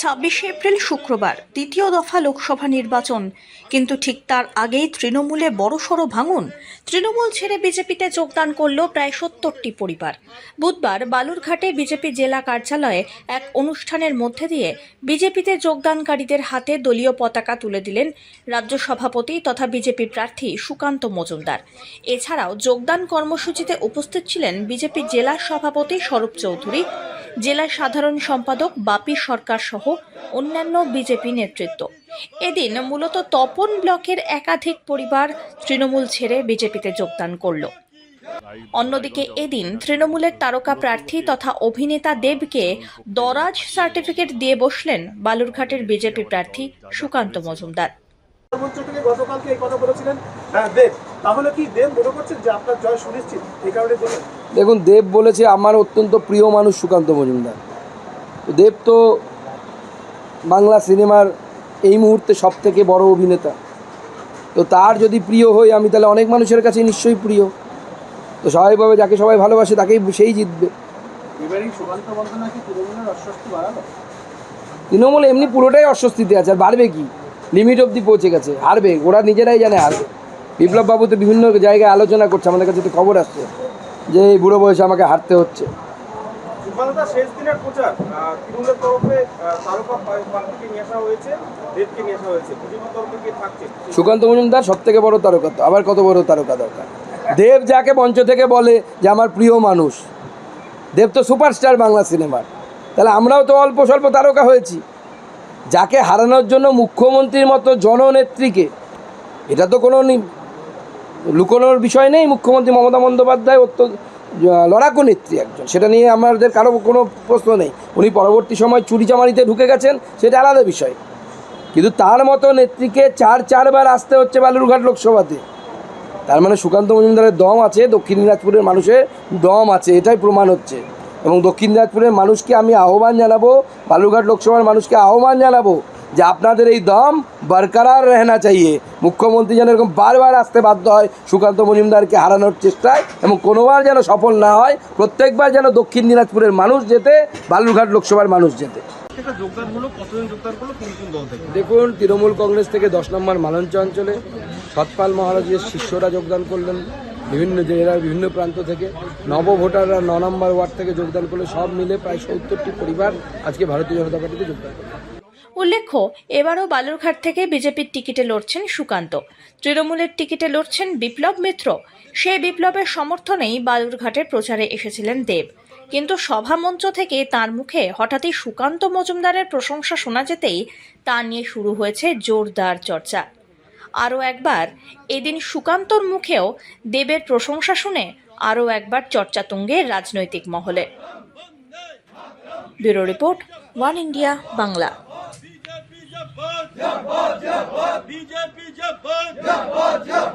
ছাব্বিশে এপ্রিল শুক্রবার দ্বিতীয় দফা লোকসভা নির্বাচন। কিন্তু ঠিক তার আগেই তৃণমূলে বড়সড় ভাঙন। তৃণমূল ছেড়ে বিজেপিতে যোগদান করল প্রায় সত্তরটি পরিবার। বুধবার বালুরঘাটে বিজেপি জেলা কার্যালয়ে এক অনুষ্ঠানের মধ্যে দিয়ে বিজেপিতে যোগদানকারীদের হাতে দলীয় পতাকা তুলে দিলেন রাজ্য সভাপতি তথা বিজেপি প্রার্থী সুকান্ত মজুমদার। এছাড়াও যোগদান কর্মসূচিতে উপস্থিত ছিলেন বিজেপি জেলা সভাপতি স্বরূপ চৌধুরী জেলা সাধারণ সম্পাদক বাপি সরকার সহ অন্যান্য বিজেপি নেতৃত্ব। এদিন মূলত তপন ব্লকের একাধিক পরিবার তৃণমূল ছেড়ে বিজেপিতে যোগদান করল। অন্যদিকে এদিন তৃণমূলের তারকা প্রার্থী তথা অভিনেতা দেবকে দরাজ সার্টিফিকেট দিয়ে বসলেন বালুরঘাটের বিজেপি প্রার্থী সুকান্ত মজুমদার। কথা বলেছিলেন হ্যাঁ তাহলে কি দেব মনে করছেন যে আপনার জয় সুনিশ্চিত? এই কারণে বলেন দেখুন দেব বলেছে আমার অত্যন্ত প্রিয় মানুষ সুকান্ত মজুমদার। দেব তো বাংলা সিনেমার এই মুহূর্তে সব থেকে বড় অভিনেতা। তো তার যদি প্রিয় হই আমি তাহলে অনেক মানুষের কাছে নিশ্চয়ই প্রিয়। তো স্বাভাবিকভাবে যাকে সবাই ভালোবাসে তাকেই সেই জিতবে। তৃণমূল এমনি পুরোটাই অস্বস্তিতে আছে আর বাড়বে কি? লিমিট অবধি পৌঁছে গেছে হারবে ওরা নিজেরাই জানে হারবে। বিপ্লব বাবু তো বিভিন্ন জায়গায় আলোচনা করছে আমাদের কাছে তো খবর আসছে। যে এই বুড়ো বয়সে আমাকে হারতে হচ্ছে। শেষ দিনের প্রচার। তৃণমূলের তরফে তারকা প্রার্থীকে নিয়ে আসা হয়েছে দেবকে নিয়ে আসা হয়েছে। তরফে কি থাকছে? সুকান্ত মজুমদার সব থেকে বড় তারকা তো আবার কত বড় তারকা দরকার? দেব যাকে মঞ্চ থেকে বলে যে আমার প্রিয় মানুষ। দেব তো সুপারস্টার বাংলা সিনেমার। তাহলে আমরাও তো অল্প স্বল্প তারকা হয়েছি। যাকে হারানোর জন্য মুখ্যমন্ত্রীর মতো জননেত্রীকে এটা তো কোনো লুকোনোর বিষয় নেই, মুখ্যমন্ত্রী মমতা বন্দ্যোপাধ্যায় অত্যন্ত লড়াকু নেত্রী একজন। সেটা নিয়ে আমাদের কারও কোনো প্রশ্ন নেই। উনি পরবর্তী সময় চুরিচামারিতে ঢুকে গেছেন, সেটা আলাদা বিষয়। কিন্তু তার মতো নেত্রীকে চার চারবার আসতে হচ্ছে বালুরঘাট লোকসভাতে। তার মানে সুকান্ত মজুমদারের দম আছে, দক্ষিণ দিনাজপুরের মানুষের দম আছে, এটাই প্রমাণ হচ্ছে। এবং দক্ষিণ দিনাজপুরের মানুষকে আমি আহ্বান জানাব, বালুরঘাট লোকসভার মানুষকে আহ্বান জানাব যে আপনাদের এই দম বরকরার রেহনা চাইয়ে মুখ্যমন্ত্রী যেন এরকম বারবার আসতে বাধ্য হয় সুকান্ত মজুমদারকে হারানোর চেষ্টায় এবং কোনোবার যেন সফল না হয় প্রত্যেকবার যেন দক্ষিণ দিনাজপুরের মানুষ যেতে বালুরঘাট লোকসভার মানুষ যেতে। দেখুন তৃণমূল কংগ্রেস থেকে দশ নম্বর মালঞ্চ অঞ্চলে সৎপাল মহারাজের শিষ্যরা যোগদান করলেন বিভিন্ন জেলার বিভিন্ন প্রান্ত থেকে। নব ভোটাররা ন নম্বর ওয়ার্ড থেকে যোগদান করলে সব মিলে প্রায় সত্তরটি পরিবার আজকে ভারতীয় জনতা পার্টিতে যোগদান করলেন। উল্লেখ্য, এবারও বালুরঘাট থেকে বিজেপির টিকিটে লড়ছেন সুকান্ত। তৃণমূলের টিকিটে লড়ছেন বিপ্লব মিত্র। সেই বিপ্লবের সমর্থনেই বালুরঘাটের প্রচারে এসেছিলেন দেব। কিন্তু সভামঞ্চ থেকে তার মুখে হঠাৎই সুকান্ত মজুমদারের প্রশংসা শোনা যেতেই তা নিয়ে শুরু হয়েছে জোরদার চর্চা। আরও একবার, এদিন সুকান্তর মুখেও দেবের প্রশংসা শুনে আরও একবার চর্চা তুঙ্গে রাজনৈতিক মহলে। Bureau report, one India, Bangla. BJP जब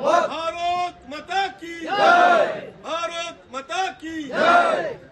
भारत माता की भारत माता की